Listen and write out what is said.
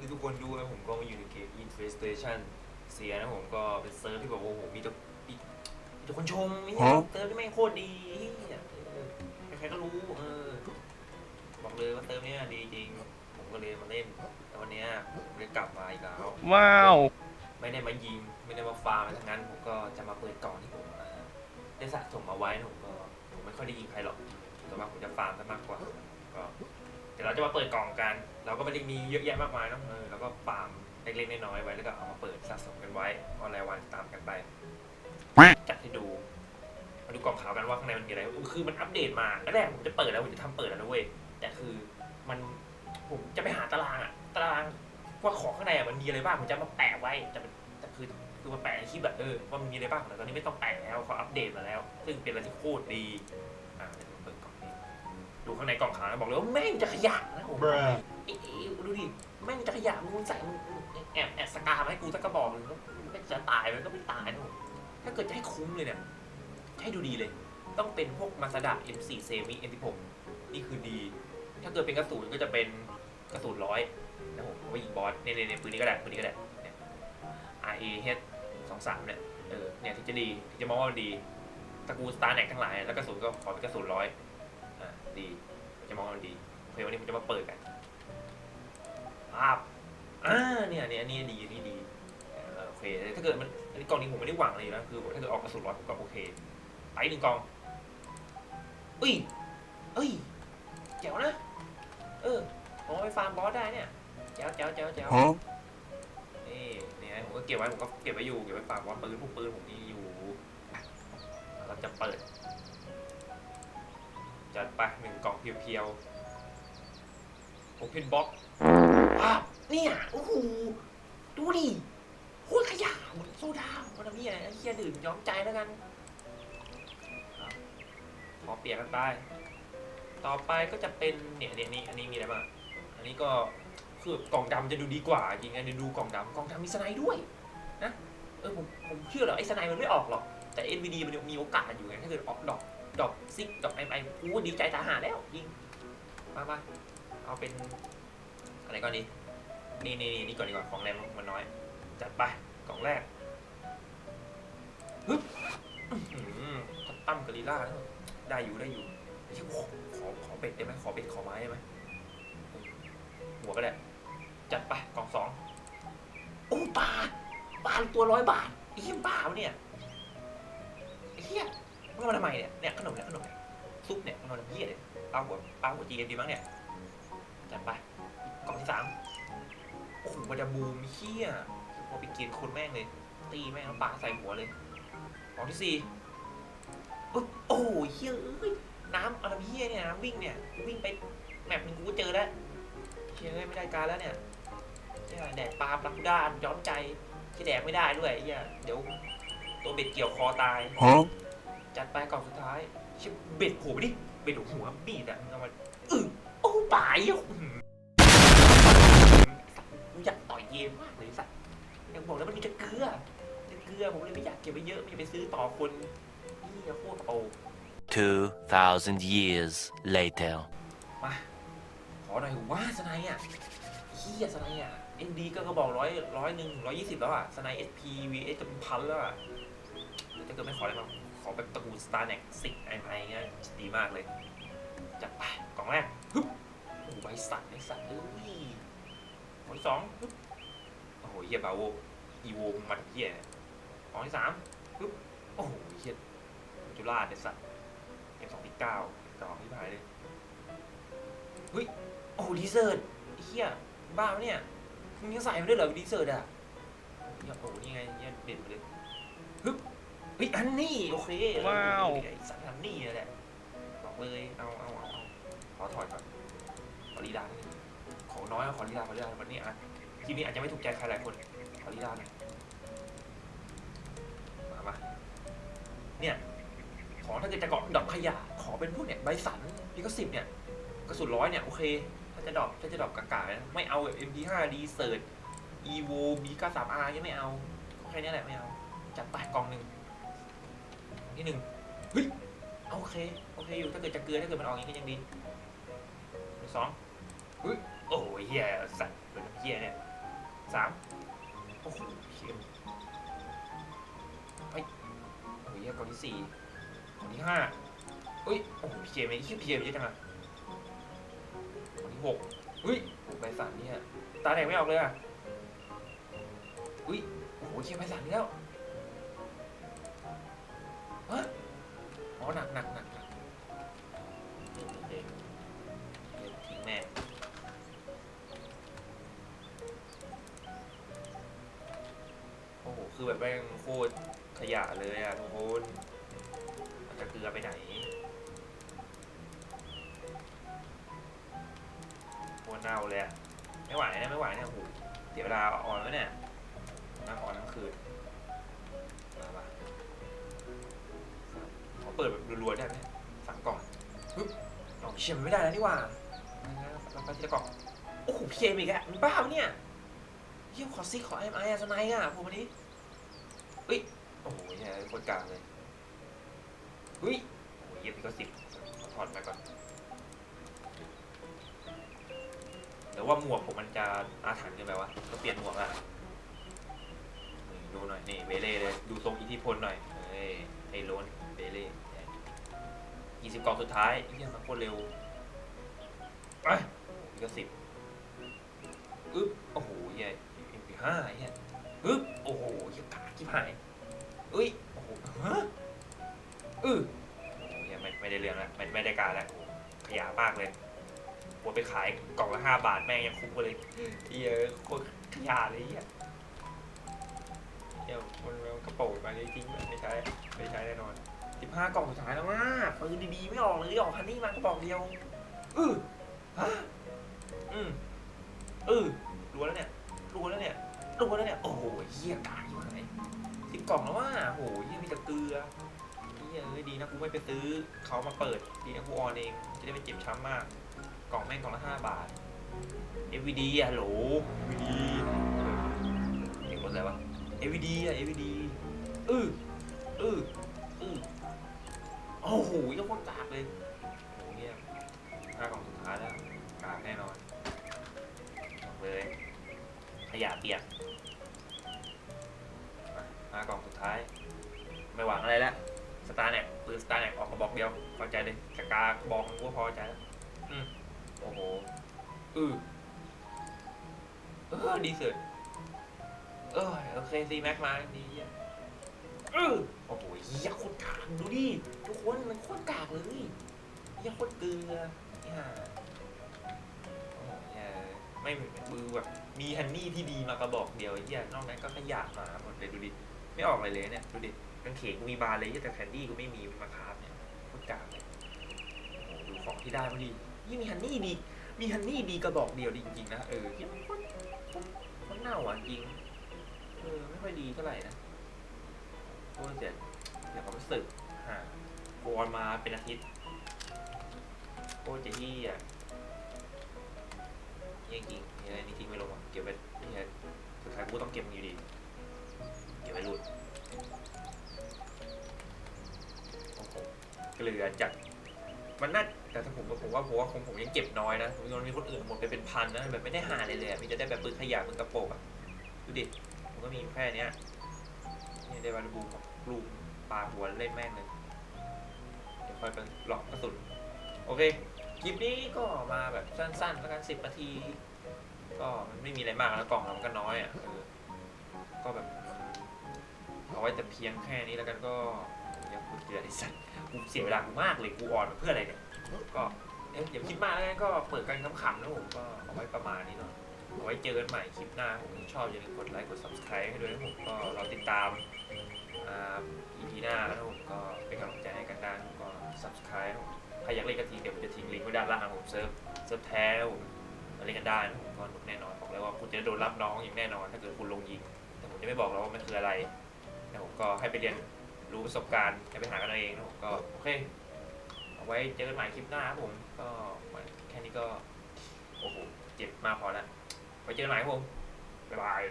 ที่ทุกคนดูนะผมก็มาอยู่ในเกม Infestation เสียนะผมก็เป็นเซิร์ฟที่แบบว่าโอ้โหมีแต่มีมีแต่คนชมนี่ฮะเซิร์ฟที่แม่งโคตรดีเนี่ยเออใครๆก็รู้เออบอกเลยว่าเซิร์ฟเนี้ยดีจริง ผมก็เลยมาเล่นแต่วันเนี้ยผมเลยกลับมาอีกแล้ว ว้าว ไม่ได้มายิง ไม่ได้มาฟาร์มอะไรทั้งนั้นผมก็จะมาเปิดกล่องที่ผมเอ่อได้สะสมมาไว้นะผมก็ผมไม่ค่อยได้ยิงใครหรอกแต่ว่าผมจะฟาร์มซะมากกว่าก็เดี๋ยวเราจะมาเปิดกล่องกัน เราก็ไม่ได้มีเยอะแยะมากมายเนอะเออแล้วก็ฟาร์มเล็กๆน้อยๆไว้แล้วก็เอามาเปิดสะสมกันไว้ออนไลน์วันตามกันไปจัดให้ดูมาดูกล่องขาวกันว่าข้างในมันมีอะไรคือมันอัปเดตมาแรกผมจะเปิดแล้วผมจะทำเปิดแล้วนะเว้ยแต่คือมันผมจะไปหาตารางอะตารางว่าของข้างในอะมันมีอะไรบ้างผมจะมาแปะไว้แต่มันแต่คือคือมาแปะในคลิปแบบเออว่ามันมีอะไรบ้างแต่ตอนนี้ไม่ต้องแปะแล้วเขาอัปเดตมาแล้ว ซึ่งเป็นอะไรที่โคตรดี ข้างในกล่องขาวนะบอกเลยว่าแม่งจะขยะนะผม Bruh เอ๊ะเอ๊ะดูดิแม่งจะขยะมึงใส่มึงแอบแอบสกามาให้กูสักกระบอกหนึงแล้วมันจะตายมันก็ไม่ตายนะผมถ้าเกิดจะให้คุ้มเลยเนี่ยจะให้ดูดีเลย ต้องเป็นพวกมาซาดะ M4 เซมิ M16 นี่คือดี ถ้าเกิดเป็นกระสุนก็จะเป็นกระสุนร้อยนะผมเอาไว้ยิงบอสเนี่ยเนี่ยเนี่ยปืนนี้ก็ได้ปืนนี้ก็ได้เนี่ย RA H สองสามเนี่ยเออเนี่ยที่จะดีที่จะมองว่ามันดีตระกูลสตาร์แน็กทั้งหลาย แล้วกระสุนก็ขอเป็นกระสุนร้อยอ่า ดีจะมองว่ามันดีโอเควันนี้ผมจะมาเปิดกันภาพอ่าเนี่ยเนี่ยอันนี้ดีอันนี้ดีเออโอเคถ้าเกิดมันอันนี้กล่องนี้ผมไม่ได้หวังอะไรอยู่แล้วคือถ้าเกิดออกกระสุนร้อยผมก็โอเคไปหนึ่งกล่องอุ้ยเอ้ยแจ๋วนะเออผมเอาไปฟาร์มบอสได้เนี่ยแจ๋วแจ๋วแจ๋วแจ๋ว Huh? นี่เนี่ยผมก็เก็บไว้ผมก็เก็บไว้อยู่เก็บไว้ฝากว่าปืนพวกปืนผมมี ไปหนึ่งกล่องเพียวๆโอเพนบ็อกว้าวเนี่ยโอ้โหดูดิโคตรขยะเหมือนโซดามันทำนี่อะไรเฮียดื่มย้อมใจแล้วกันครับขอเปลี่ยนกันไป ต่อไปก็จะเป็นเนี่ยเนี่ยนี่อันนี้มีอะไรบ้างอันนี้ก็คือกล่องดำจะดูดีกว่าจริงๆเดี๋ยวดูกล่องดำกล่องดำมีสไนด์ด้วยนะเออผมผมเชื่อเหรอไอ้สไนด์มันไม่ออกหรอกแต่ NVD มันมีโอกาสอยู่ไงถ้าเกิดออกดอก ดอกซิกดอกไอไอกูดีใจตาหาแล้วยิงมามาเอาเป็นอะไรก่อนดีนี่นี่นี่นี่ก่อนดีกว่าของแรงมันน้อย จัดไปกล่องแรกฮึบอื้อหือคัตตั้มกอริล่าได้อยู่ได้อยู่ไอ้เหี้ยขอขอเบ็ดได้ไหมขอเบ็ดขอไม้ได้ไหมหัวก็ได้จัดไปกล่องสองโอ้ปลาปลาตัวร้อยบาทไอ้เหี้ยบ้าวเนี่ยเหี้ย มันเอามาทำไมเนี่ยเนี่ยขนมเนี่ยขนมเนี่ยซุปเนี่ยมันมาทำเหี้ยเลยปลาหัวปลาหัวจีนดีมั้งเนี่ยจัดไปกล่องที่สามโอ้โหมันจะบูมเหี้ยพอไปกินคนแม่งเลย ตีแม่งแล้วปลาใส่หัวเลยกล่องที่สี่อุ๊ยโอ้โหเหี้ยเอ้ยน้ำอะไรเฮียเนี่ยน้ำวิ่งเนี่ยวิ่งไปแมปหนึงกูเจอแล้วเชียไม่ได้การแล้วเนี่ยเชี่ยแดดปลาปลาด้านย้อมใจที่แดกไม่ได้ด้วยไอ้เฮียเดี๋ยวตัวเบ็ดเกี่ยวคอตาย Huh? จัดไปกล่องสุดท้ายเชี่ยเบ็ดโผล่ไปดิ เบ็ดหัวบีดอะมึงเอามาอึ้งโอ้ป่ายอะอื้อหือกูอยากต่อยเยมมากเลยสัตว์ยังบอกแล้วมันมีแต่เกลือแต่เกลือผมเลยไม่อยากเก็บไว้เยอะไม่อยากไปซื้อต่อคนนี่โคตรโอ้2,000 years later. มาขอหน่อยว่าสไนด์อะเฮียสไนด์อะเอ็นดีก็กระบอกร้อยร้อยหนึ่งร้อยยี่สิบแล้วอะสไนด์เอสพีวีเอสจะเป็นพันแล้วอะถ้าเกิดไม่ขออะไรมา ขอแบบตระกูลสตาร์เน็กซิกไอไอเงี้ยดีมากเลย จัดไปกล่องแรกฮึบโอ้ใบสัตว์ใบสัตว์เอ้ยกล่องที่สองฮึบโอ้โหเฮียบาโวอีโวมันเฮียกล่องที่สามฮึบโอ้โหเฮียจุฬาเนี่ยสัตว์เอ็มสองที่เก้ากล่องที่ผ่านเลยเฮ้ยโอ้ดีเซอร์เฮียบ้าปะเนี่ยมึงยังใส่มาด้วยเหรอดีเซอร์อะโอ้ยโอ้โหนี่ไงเนี่ยเด็ดมาเลย ฮ้ยอันนี้โอเคว้าว ไอ้สัตว์อันนี้แหละบอกเลยเอาเอาเอาเอาขอถอยก่อนขอลีลาหน่อยขอน้อยเอาขอลีลาขอลีลาวันนี้อะคลิปนี้อาจจะไม่ถูกใจใครหลายคนขอลีลาหน่อยมามาเนี่ยขอถ้าเกิดจะเกาะดอกขยะขอเป็นพวกเนี่ยใบสันลิขสิทธิ์เนี่ยกระสุนร้อยเนี่ยโอเคถ้าจะดรอปถ้าจะดรอปกากานะไม่เอาแบบ MP5 ดีเซิร์ต Evo B93R ยังไม่เอาแค่นี้แหละไม่เอาจัดไปกล่องหนึ่งกล่อง ที่หนึ่งเฮ้ยโอเคโอเคอยู่ถ้าเกิดจะเกลือถ้าเกิดมันออกอย่างนี้ก็ยังดีสองเฮ้ยโอ้ยเฮียสัตว์เป็นเฮียเนี่ยสามโอ้โหเชี่ยเฮ้ยโอ้ยเหี้ยกล่องที่สี่กล่องที่ห้าเฮ้ยโอ้โหเจมไอ้คิวเจมเยอะจังอะกล่องที่หกเฮ้ยโอ้โหใบสันเนี่ยตาแดงไม่ออกเลยอะเฮ้ยโอ้โหเชี่ยใบสันอีกแล้ว ฮะอ๋อหนักหนักหนักหนักเดี๋ยวเดี๋ยวเดี๋ยวทิ้งแม่โอ้โห คือแบบแม่งโคตรขยะเลยอะทุกคนมันจะเกลือไปไหนโคตรเน่าเลยอะไม่ไหวนะไม่ไหวเนี่ยโอ้โหเสียเวลาออนแล้เนี่ยนั่งออนทั้งคืน ปิดแบบรัวๆได้ไหมสั่งกล่องปึ๊บกล่องเชียมนไม่ได้แล้วนี่หว่าแล้วไปทีละกล่องโอ้โหเพียมอีกอะมันบ้าเนี่ยเยี่ยมขอซิกขอไอ้ไอ้อะสไนด์อะผมวันนี้เฮ้ยโอ้โหเนี่ยคตรกลางเลยเฮ้ยโอ้โหเยี่ยมพี่ก็สิบถอดมาก่อนแต่ว่าหมวกผมมันจะอาถรรพ์เกินไปวะก็เปลี่ยนหมวกอะดูหน่อยนี่เบเล่เลยดูทรงอิทธิพลหน่อยเฮ้ยไอ้โลนเบเล่ ยี่สิบกล่องสุดท้ายเยี่ยมมันโคตรเร็วไปพี่ก็สิบอึ๊บโอ้โหเหี้ยเอ็มพีห้าเหี้ยอึ๊บโอ้โหเหี้ยกาชิบหายเอ้ยโอ้โหฮะอือโอ้โหเหี้ยไม่ไม่ได้เรื่องแล้วไม่ไม่ได้การแล้วขยะมากเลยปวไปขายกล่องละห้าบาทแม่งยังคุ้มกเลยเหี้ยโคตรขยะเลยเหี้ยเหี้ยมันมันกระโปรงมาเลยจริงๆไม่ใช่ไม่ใช่แน่นอน สิบห้ากล่องสุดท้ายแล้วว่าปืนดีๆไม่ออกเลยออกคันนี้มากระบอกเดียวอือฮะอืมเออรู้แล้วเนี่ยรู้แล้วเนี่ยรู้แล้วเนี่ย โอ้โหเหี้ยกากอยู่ไหนสิบกล่องแล้วว่าโอ้โหเหี้ยมีแต่เกลือเหี้ยเอ้ยดีนะกูไม่ไปซื้อเขามาเปิดดีนะกูออนเองจะได้ไม่เจ็บช้ำมาก กล่องแม่งกล่องละห้าบาท AVD อะโหล AVD เออเก่งรถอะไรวะ AVD อะ AVD เออเออเออ โอ้โหยังคนกากเลยโอ้โหเนี่ยห้ากล่องสุดท้ายแล้วกากแน่นอนบอกเลยขยะเปียกอะมากล่องสุดท้าย ไม่หวังอะไรแล้วสตาร์เน็กปืนสตาร์เน็กออกกระบอกเดียวพอใจเลยสกากระบอกกูก็พอใจแล้วอืมโอ้โหอือเออดีสุดเออโอเคซีแม็กมาดีอะเออโอ้โหเหี้ยโคตรกากดูดิทุกคนมันโคตรกากเลยเหี้ยโคตรเกลือนี่ห่าโอ้โหเหี้ยไม่มือแบบมีฮันนี่ที่ดีมากระบอกเดียวไอ้เหี้ยนอกนั้นก็ขยะมาหมดเลยดูดิไม่ออกอะไรเลยเนี่ยดูดิกางเขนกูมีบานเลยเหี้ยแต่แคนดี้กูไม่มีมาคราฟเนี่ยโคตรกากเลยโอ้โหดูของที่ได้มาดิยี่มีฮันนี่ดี มีฮันนี่ดีกระบอกเดียวดีจริงๆนะเออคิดว่าโคตรโคตรโคตรเน่าอะจริงเออไม่ค่อยดีเท่าไหร่นะ โคตรเสียเดี๋ยวเขาไปสึกฮะวอนมาเป็นอาทิตย์โคตรจะเหี้ยจริงจริงๆอันนี้ทิ้งไม่ลงอะเก็บไว้นี่สุดท้ายกูต้องเก็บมันอยู่ดี เก็บไว้รูดโอ้โหเกลือจัดมันน่าแต่ถ้าผมผมว่าผมว่าคงผมยังเก็บน้อยนะผมยังมีคนอื่นหมดไปเป็นพันนะแบบไม่ได้หาเลยเลยมีจะได้แบบปืนขยะปืนกระโปรงอะดูดิผมก็มีแค่เนี้ยนี่ได้บาลูบูกับ ลูกปลาหัวเล่นแม่งเลยเดี๋ยวค่อยไปหลอกกระสุนโอเคคลิปนี้ก็มาแบบสั้นๆแล้วกันสิบนาที ก็มันไม่มีอะไรมากแล้วกล่องเรามันก็น้อยอะก็แบบเอาไว้แต่เพียงแค่นี้แล้วกันก็อยังพูดเยอะไอ้สัสกูเสียเวลากูมากเลยกูอ่อนเพื่ออะไรเนี่ยก็เอ๊ะอย่าคิดมากแล้วกันก็เปิดกันขำๆนะผมก็เอาไว้ประมาณนี้เนาะเอาไว้เจอกันใหม่คลิปหน้าผมชอบอย่าลืมกดไลค์กด subscribe ให้ด้วยนะผมก็ราติดตาม อ่า EP หน้าแล้วผมก็เป็นกำลังใจให้กันได้ผมก็ subscribe ผมใครอยากเล่นกะทิเดี๋ยวผมจะทิ้งลิงก์ไว้ด้านล่างผมเซิร์ฟเซิร์ฟแท้ผมมาเล่นกันได้ผมก็หนุกแน่นอนบอกเลยว่าคุณจะโดนรับน้องอย่างแน่นอน ถ้าเกิดคุณลงยิง แต่ผมจะไม่บอกแล้วว่ามันคืออะไรแต่ผมก็ให้ไปเรียนรู้ประสบการณ์ให้ไปหากันเอาเองนะผมก็โอเคเอาไว้เจอกันใหม่คลิปหน้าครับผมก็แค่นี้ก็โอ้โหเจ็บมากพอแล้วไว้เจอกันใหม่ครับผมบ๊ายบาย